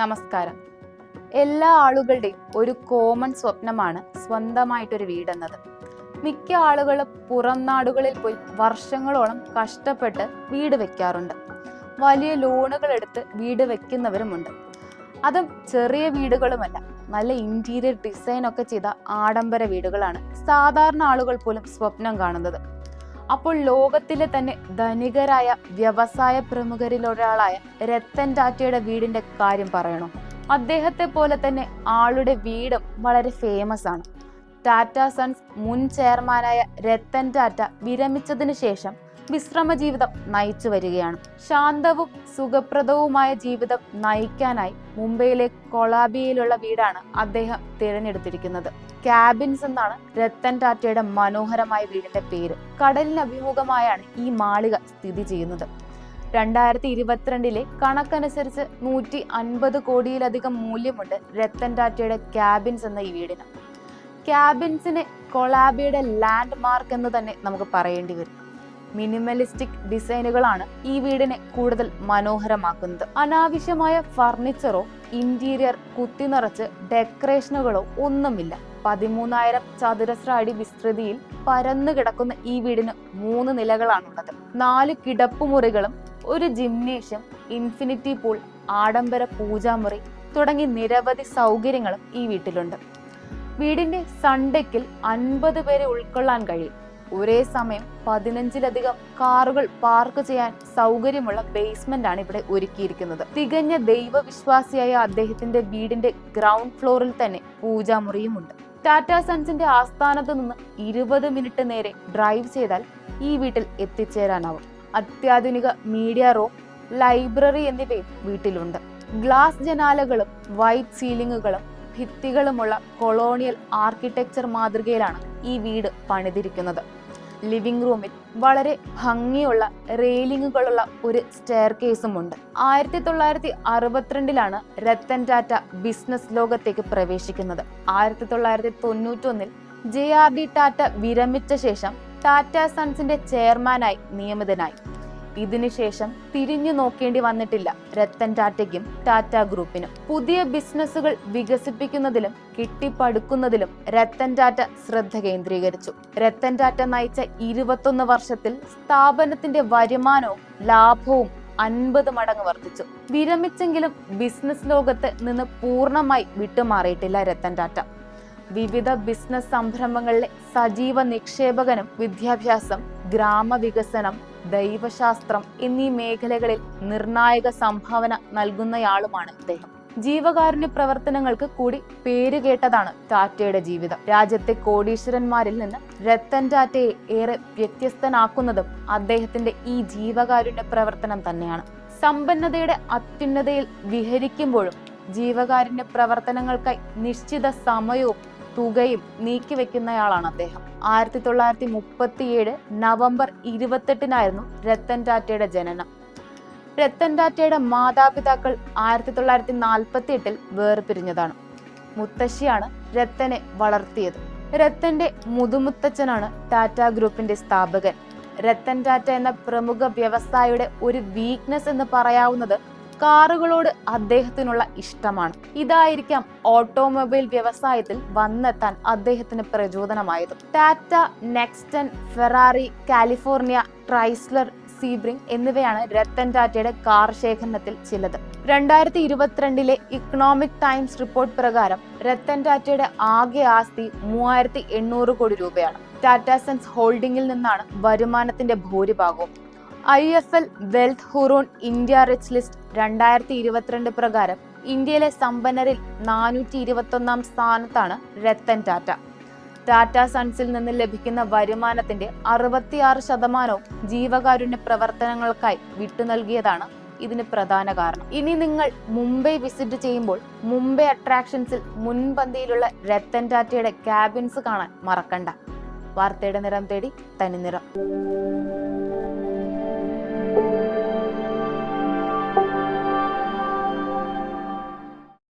നമസ്കാരം. എല്ലാ ആളുകളുടെയും ഒരു കോമൺ സ്വപ്നമാണ് സ്വന്തമായിട്ടൊരു വീടെന്നത്. മിക്ക ആളുകളും പുറം നാടുകളിൽ പോയി വർഷങ്ങളോളം കഷ്ടപ്പെട്ട് വീട് വെക്കാറുണ്ട്. വലിയ ലോണുകൾ എടുത്ത് വീട് വെക്കുന്നവരുമുണ്ട്. അതും ചെറിയ വീടുകളുമല്ല നല്ല ഇന്റീരിയർ ഡിസൈൻ ഒക്കെ ചെയ്ത ആഡംബര വീടുകളാണ് സാധാരണ ആളുകൾ പോലും സ്വപ്നം കാണുന്നത്. അപ്പോൾ ലോകത്തിലെ തന്നെ ധനികരായ വ്യവസായ പ്രമുഖരിൽ ഒരാളായ രത്തൻ ടാറ്റയുടെ വീടിന്റെ കാര്യം പറയണോ? അദ്ദേഹത്തെ പോലെ തന്നെ ആളുടെ വീടും വളരെ ഫേമസ് ആണ്. ടാറ്റ സൺസ് മുൻ ചെയർമാനായ രത്തൻ ടാറ്റ വിരമിച്ചതിന് ശേഷം വിശ്രമ ജീവിതം നയിച്ചു വരികയാണ്. ശാന്തവും സുഖപ്രദവുമായ ജീവിതം നയിക്കാനായി മുംബൈയിലെ കൊളാബിയയിലുള്ള വീടാണ് അദ്ദേഹം തിരഞ്ഞെടുത്തിരിക്കുന്നത്. ക്യാബിൻസ് എന്നാണ് രത്തൻ ടാറ്റയുടെ മനോഹരമായ വീടിന്റെ പേര്. കടലിന് അഭിമുഖമായാണ് ഈ മാളിക സ്ഥിതി ചെയ്യുന്നത്. രണ്ടായിരത്തി ഇരുപത്തിരണ്ടിലെ കണക്കനുസരിച്ച് നൂറ്റി അൻപത് കോടിയിലധികം മൂല്യമുണ്ട് രത്തൻ ടാറ്റയുടെ ക്യാബിൻസ് എന്ന ഈ വീടിന്. ക്യാബിൻസിനെ കൊളാബിയുടെ ലാൻഡ് മാർക്ക് എന്ന് തന്നെ നമുക്ക് പറയേണ്ടി വരും. മിനിമലിസ്റ്റിക് ഡിസൈനുകളാണ് ഈ വീടിനെ കൂടുതൽ മനോഹരമാക്കുന്നത്. അനാവശ്യമായ ഫർണിച്ചറോ ഇന്റീരിയർ കുത്തിനിറച്ച് ഡെക്കറേഷനുകളോ ഒന്നുമില്ല. പതിമൂന്നായിരം ചതുരശ്ര അടി വിസ്തൃതിയിൽ പരന്നു കിടക്കുന്ന ഈ വീടിന് മൂന്ന് നിലകളാണുള്ളത്. നാല് കിടപ്പുമുറികളും ഒരു ജിംനേഷ്യം ഇൻഫിനിറ്റി പൂൾ ആഡംബര പൂജാമുറി തുടങ്ങി നിരവധി സൗകര്യങ്ങളും ഈ വീട്ടിലുണ്ട്. വീടിന്റെ സൺഡെക്കിൽ അൻപത് പേരെ ഉൾക്കൊള്ളാൻ കഴിയും. ഒരേ സമയം പതിനഞ്ചിലധികം കാറുകൾ പാർക്ക് ചെയ്യാൻ സൗകര്യമുള്ള ബേസ്മെന്റ് ആണ് ഇവിടെ ഒരുക്കിയിരിക്കുന്നത്. തികഞ്ഞ ദൈവവിശ്വാസിയായ അദ്ദേഹത്തിന്റെ വീടിന്റെ ഗ്രൗണ്ട് ഫ്ലോറിൽ തന്നെ പൂജാമുറിയുമുണ്ട്. ടാറ്റ സൺസിന്റെ ആസ്ഥാനത്ത് നിന്ന് ഇരുപത് മിനിറ്റ് നേരെ ഡ്രൈവ് ചെയ്താൽ ഈ വീട്ടിൽ എത്തിച്ചേരാനാവും. അത്യാധുനിക മീഡിയ റൂം ലൈബ്രറി എന്നിവയും വീട്ടിലുണ്ട്. ഗ്ലാസ് ജനാലകളും വൈറ്റ് സീലിംഗുകളും ഭിത്തികളുമുള്ള കൊളോണിയൽ ആർക്കിടെക്ചർ മാതൃകയിലാണ് ഈ വീട് പണിതിരിക്കുന്നത്. ലിവിംഗ് റൂമിൽ വളരെ ഭംഗിയുള്ള റെയിലിങ്ങുകളുള്ള ഒരു സ്റ്റെയർ കേസും ഉണ്ട് ആയിരത്തി തൊള്ളായിരത്തി അറുപത്തിരണ്ടിലാണ് രത്തൻ ടാറ്റ ബിസിനസ് ലോകത്തേക്ക് പ്രവേശിക്കുന്നത്. ആയിരത്തി തൊള്ളായിരത്തി തൊണ്ണൂറ്റൊന്നിൽ ജെ ആർ ഡി ടാറ്റ വിരമിച്ച ശേഷം ടാറ്റ സൺസിന്റെ ചെയർമാനായി നിയമിതനായി. ഇതിനുശേഷം തിരിഞ്ഞു നോക്കേണ്ടി വന്നിട്ടില്ല രത്തൻ ടാറ്റയ്ക്കും ടാറ്റ ഗ്രൂപ്പിനും. പുതിയ ബിസിനസ്സുകൾ വികസിപ്പിക്കുന്നതിലും കിട്ടിപ്പടുക്കുന്നതിലും രത്തൻ ടാറ്റ ശ്രദ്ധ കേന്ദ്രീകരിച്ചു. രത്തൻ ടാറ്റ നയിച്ച ഇരുപത്തൊന്ന് വർഷത്തിൽ സ്ഥാപനത്തിന്റെ വരുമാനവും ലാഭവും അൻപത് മടങ്ങ് വർദ്ധിച്ചു. വിരമിച്ചെങ്കിലും ബിസിനസ് ലോകത്ത് നിന്ന് പൂർണമായി വിട്ടുമാറിയിട്ടില്ല രത്തൻ ടാറ്റ. വിവിധ ബിസിനസ് സംരംഭങ്ങളിലെ സജീവ നിക്ഷേപകനും വിദ്യാഭ്യാസം ഗ്രാമവികസനം ദൈവശാസ്ത്രം എന്നീ മേഖലകളിൽ നിർണായക സംഭാവന നൽകുന്നയാളുമാണ് ഇദ്ദേഹം. ജീവകാരുണ്യ പ്രവർത്തനങ്ങൾക്ക് കൂടി പേരുകേട്ടതാണ് ടാറ്റയുടെ ജീവിതം. രാജ്യത്തെ കോടീശ്വരന്മാരിൽ നിന്ന് രത്തൻ ടാറ്റയെ ഏറെ വ്യത്യസ്തനാക്കുന്നതും അദ്ദേഹത്തിന്റെ ഈ ജീവകാരുണ്യ പ്രവർത്തനം തന്നെയാണ്. സമ്പന്നതയുടെ അത്യുന്നതയിൽ വിഹരിക്കുമ്പോഴും ജീവകാരുണ്യ പ്രവർത്തനങ്ങൾക്കായി നിശ്ചിത സമയവും തുകയും നീക്കിവെക്കുന്നയാളാണ് അദ്ദേഹം. ആയിരത്തി തൊള്ളായിരത്തി മുപ്പത്തിയേഴ് നവംബർ ഇരുപത്തെട്ടിനായിരുന്നു രത്തൻ ടാറ്റയുടെ ജനനം. രത്തൻ ടാറ്റയുടെ മാതാപിതാക്കൾ ആയിരത്തി തൊള്ളായിരത്തി നാൽപ്പത്തി എട്ടിൽ വേർപിരിഞ്ഞതാണ്. മുത്തശ്ശിയാണ് രത്തനെ വളർത്തിയത്. രത്തന്റെ മുതുമുത്തച്ഛനാണ് ടാറ്റ ഗ്രൂപ്പിന്റെ സ്ഥാപകൻ. രത്തൻ ടാറ്റ എന്ന പ്രമുഖ വ്യവസായിയുടെ ഒരു വീക്ക്നെസ് എന്ന് പറയാവുന്നത് കാറുകളോട് അദ്ദേഹത്തിനുള്ള ഇഷ്ടമാണ്. ഇതായിരിക്കാം ഓട്ടോമൊബൈൽ വ്യവസായത്തിൽ വന്നെത്താൻ അദ്ദേഹത്തിന് പ്രചോദനമായത്. Tata Nexon Ferrari California Chrysler Sebring എന്നിവയാണ് രത്തൻ ടാറ്റയുടെ കാർ ശേഖരണത്തിൽ ചിലത്. രണ്ടായിരത്തി ഇരുപത്തിരണ്ടിലെ ഇക്കണോമിക് ടൈംസ് റിപ്പോർട്ട് പ്രകാരം രത്തൻ ടാറ്റയുടെ ആകെ ആസ്തി മൂവായിരത്തി എണ്ണൂറ് കോടി രൂപയാണ്. ടാറ്റ സെൻസ് ഹോൾഡിംഗിൽ നിന്നാണ് വരുമാനത്തിന്റെ ഭൂരിഭാഗവും. I F L wealth Hurun India rich list രണ്ടായിരത്തി ഇരുപത്തിരണ്ട് പ്രകാരം ഇന്ത്യയിലെ സമ്പന്നരിൽ നാനൂറ്റി ഇരുപത്തൊന്നാം സ്ഥാനത്താണ് രത്തൻ ടാറ്റ. ടാറ്റ സൺസിൽ നിന്ന് ലഭിക്കുന്ന വരുമാനത്തിന്റെ അറുപത്തിയാറ് ശതമാനവും ജീവകാരുണ്യ പ്രവർത്തനങ്ങൾക്കായി വിട്ടു നൽകിയതാണ് ഇതിന് പ്രധാന കാരണം. ഇനി നിങ്ങൾ മുംബൈ വിസിറ്റ് ചെയ്യുമ്പോൾ മുംബൈ അട്രാക്ഷൻസിൽ മുൻപന്തിയിലുള്ള രത്തൻ ടാറ്റയുടെ ക്യാബിൻസ് കാണാൻ മറക്കണ്ട. വാർത്തയുടെ നിറം തേടി തനിനിറം.